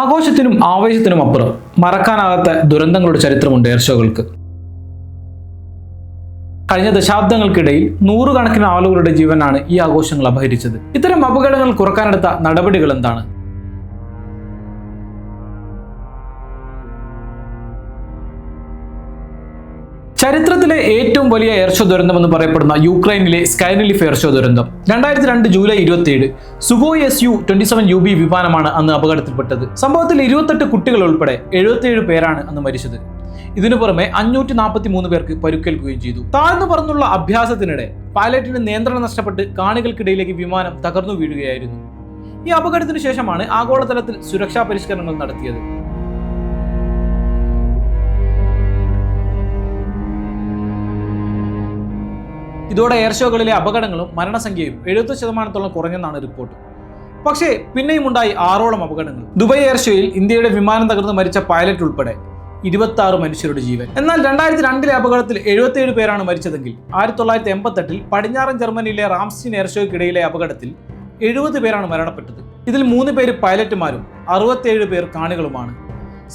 ആഘോഷത്തിനും ആവേശത്തിനും അപ്പുറം മറക്കാനാകാത്ത ദുരന്തങ്ങളുടെ ചരിത്രമുണ്ട് എയർ ഷോകൾക്ക് കഴിഞ്ഞ ദശാബ്ദങ്ങൾക്കിടയിൽ നൂറുകണക്കിന് ആളുകളുടെ ജീവനാണ് ഈ ആഘോഷങ്ങൾ അപഹരിച്ചത്. ഇത്തരം അപകടങ്ങൾ കുറക്കാനെടുത്ത നടപടികൾ എന്താണ്? ചരിത്രത്തിലെ ഏറ്റവും വലിയ എയർ ഷോ ദുരന്തമെന്ന് പറയപ്പെടുന്ന യുക്രൈനിലെ സ്കൈനലിഫ് എയർ ഷോ ദുരന്തം രണ്ടായിരത്തി രണ്ട് ജൂലൈ ഇരുപത്തിയേഴ് Sukhoi S U twenty seven U B വിമാനമാണ് അന്ന് അപകടത്തിൽപ്പെട്ടത്. സംഭവത്തിൽ ഇരുപത്തെട്ട് കുട്ടികൾ ഉൾപ്പെടെ എഴുപത്തിയേഴ് പേരാണ് അന്ന് മരിച്ചത്. ഇതിനു പുറമെ അഞ്ഞൂറ്റി നാൽപ്പത്തി മൂന്ന് പേർക്ക് പരുക്കേൽക്കുകയും ചെയ്തു. താഴ്ന്നു പറന്നുള്ള അഭ്യാസത്തിനിടെ പൈലറ്റിന് നിയന്ത്രണം നഷ്ടപ്പെട്ട് കാണികൾക്കിടയിലേക്ക് വിമാനം തകർന്നു വീഴുകയായിരുന്നു. ഈ അപകടത്തിന് ശേഷമാണ് ആഗോളതലത്തിൽ സുരക്ഷാ പരിഷ്കരണങ്ങൾ നടത്തിയത്. ഇതോടെ എയർ ഷോകളിലെ അപകടങ്ങളും മരണസംഖ്യയും എഴുപത് ശതമാനത്തോളം കുറഞ്ഞെന്നാണ് റിപ്പോർട്ട് പക്ഷേ പിന്നെയും ഉണ്ടായി ആറോളം അപകടങ്ങൾ. ദുബായ് എയർ ഷോയിൽ ഇന്ത്യയുടെ വിമാനം തകർന്ന് മരിച്ച പൈലറ്റ് ഉൾപ്പെടെ ഇരുപത്തി ആറ് മനുഷ്യരുടെ ജീവൻ. എന്നാൽ രണ്ടായിരത്തി രണ്ടിലെ അപകടത്തിൽ എഴുപത്തിയേഴ് പേരാണ് മരിച്ചതെങ്കിൽ ആയിരത്തി തൊള്ളായിരത്തി എൺപത്തെട്ടിൽ പടിഞ്ഞാറൻ ജർമ്മനിയിലെ എയർ ഷോയ്ക്കിടയിലെ അപകടത്തിൽ എഴുപത് പേരാണ് മരണപ്പെട്ടത്. ഇതിൽ മൂന്ന് പേര് പൈലറ്റുമാരും അറുപത്തിയേഴ് പേർ കാണികളുമാണ്.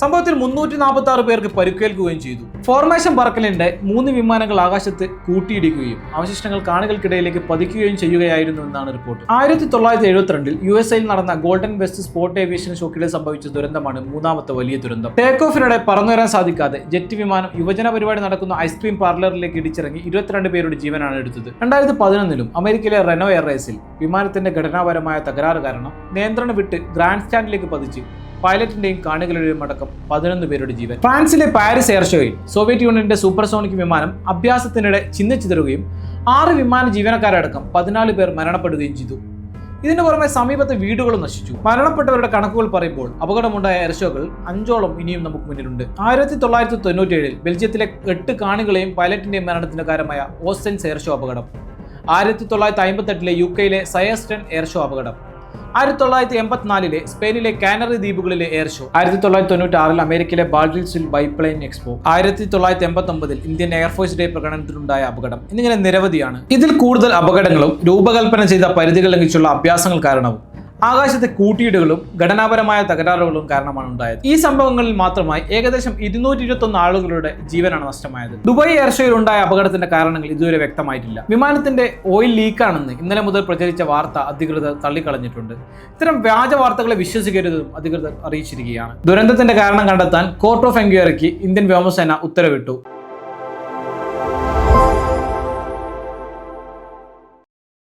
സംഭവത്തിൽ മുന്നൂറ്റി നാൽപ്പത്തി ആറ് പേർക്ക് പരിക്കേൽക്കുകയും ചെയ്തു. ഫോർമേഷൻ പറക്കലിന്റെ മൂന്ന് വിമാനങ്ങൾ ആകാശത്ത് കൂട്ടിയിടിക്കുകയും അവശിഷ്ടങ്ങൾ കാണികൾക്കിടയിലേക്ക് പതിക്കുകയും ചെയ്യുകയായിരുന്നു എന്നാണ് റിപ്പോർട്ട് ആയിരത്തി തൊള്ളായിരത്തി എഴുപത്തിരണ്ടിൽ യു എസ് ഐയിൽ നടന്ന ഗോൾഡൻ വെസ്റ്റ് സ്പോട്ട് ഏവിയേഷൻ ഷോക്കിടെ സംഭവിച്ച ദുരന്തമാണ് മൂന്നാമത്തെ വലിയ ദുരന്തം. ടേക്ക് ഓഫിനിടെ പറന്നുവരാൻ സാധിക്കാതെ ജെറ്റ് വിമാനം യുവജന പരിപാടി നടക്കുന്ന ഐസ്ക്രീം പാർലറിലേക്ക് ഇടിച്ചിറങ്ങി ഇരുപത്തിരണ്ട് പേരുടെ ജീവനാണ് എടുത്തത്. രണ്ടായിരത്തി പതിനൊന്നിലും അമേരിക്കയിലെ റെനോ റേസിൽ വിമാനത്തിന്റെ ഘടനാപരമായ തകരാറ് കാരണം നിയന്ത്രണം വിട്ട് ഗ്രാൻഡ് സ്റ്റാൻഡിലേക്ക് പതിച്ച് പൈലറ്റിന്റെയും കാണികളുടെയും അടക്കം പതിനൊന്ന് പേരുടെ ജീവൻ. ഫ്രാൻസിലെ പാരീസ് എയർ ഷോയിൽ സോവിയറ്റ് യൂണിയന്റെ സൂപ്പർസോണിക് വിമാനം അഭ്യാസത്തിനിടെ ചിന്നിച്ചിതറുകയും ആറ് വിമാന ജീവനക്കാരടക്കം പതിനാല് പേർ മരണപ്പെടുകയും ചെയ്തു. ഇതിനു പുറമെ സമീപത്തെ വീടുകളും നശിച്ചു. മരണപ്പെട്ടവരുടെ കണക്കുകൾ പറയുമ്പോൾ അപകടമുണ്ടായ എയർഷോകൾ അഞ്ചോളം ഇനിയും നമുക്ക് മുന്നിലുണ്ട്. ആയിരത്തി തൊള്ളായിരത്തി തൊണ്ണൂറ്റിയേഴിൽ ബെൽജിയത്തിലെ എട്ട് കാണികളെയും പൈലറ്റിന്റെയും മരണത്തിന് കാരണമായ ഓസ്റ്റൻസ് എയർഷോ അപകടം. ആയിരത്തി തൊള്ളായിരത്തി അമ്പത്തെട്ടിലെ യു കെയിലെ സയസ്റ്റൺ എയർഷോ അപകടം. ആയിരത്തി തൊള്ളായിരത്തി എൺപത്തിനാലിലെ സ്പെയിനിലെ കാനറി ദ്വീപുകളിലെ എയർ ഷോ. ആയിരത്തി തൊള്ളായിരത്തി തൊണ്ണൂറ്റി ആറിൽ അമേരിക്കയിലെ ബാൾഡിൽസിൽ ബൈപ്ലൈൻ എക്സ്പോ. ആയിരത്തി തൊള്ളായിരത്തി എൺപത്തി ഒമ്പതിൽ ഇന്ത്യൻ എയർഫോഴ്സ് ഡേ പ്രകടനത്തിലുണ്ടായ അപകടം. എന്നിങ്ങനെ നിരവധിയാണ്. ഇതിൽ കൂടുതൽ അപകടങ്ങളും രൂപകൽപ്പന ചെയ്ത പരിധികൾ ലംഘിച്ചുള്ള അഭ്യാസങ്ങൾ കാരണവും. ആകാശത്തെ കൂട്ടിയിടുകളും ഘടനാപരമായ തകരാറുകളും കാരണമാണ് ഉണ്ടായത്. ഈ സംഭവങ്ങളിൽ മാത്രമായി ഏകദേശം ഇരുന്നൂറ്റി ഇരുപത്തൊന്ന് ആളുകളുടെ ജീവനാണ് നഷ്ടമായത്. ദുബായ് എയർഷോയിൽ ഉണ്ടായ അപകടത്തിന്റെ കാരണങ്ങൾ ഇതുവരെ വ്യക്തമായിട്ടില്ല. വിമാനത്തിന്റെ ഓയിൽ ലീക്കാണെന്ന് ഇന്നലെ മുതൽ പ്രചരിച്ച വാർത്ത അധികൃതർ തള്ളിക്കളഞ്ഞിട്ടുണ്ട്. ഇത്തരം വ്യാജ വാർത്തകളെ വിശ്വസിക്കരുതെന്നും അധികൃതർ അറിയിച്ചിരിക്കുകയാണ്. ദുരന്തത്തിന്റെ കാരണം കണ്ടെത്താൻ കോർട്ട് ഓഫ് എൻക്വയറിക്ക് ഇന്ത്യൻ വ്യോമസേന ഉത്തരവിട്ടു.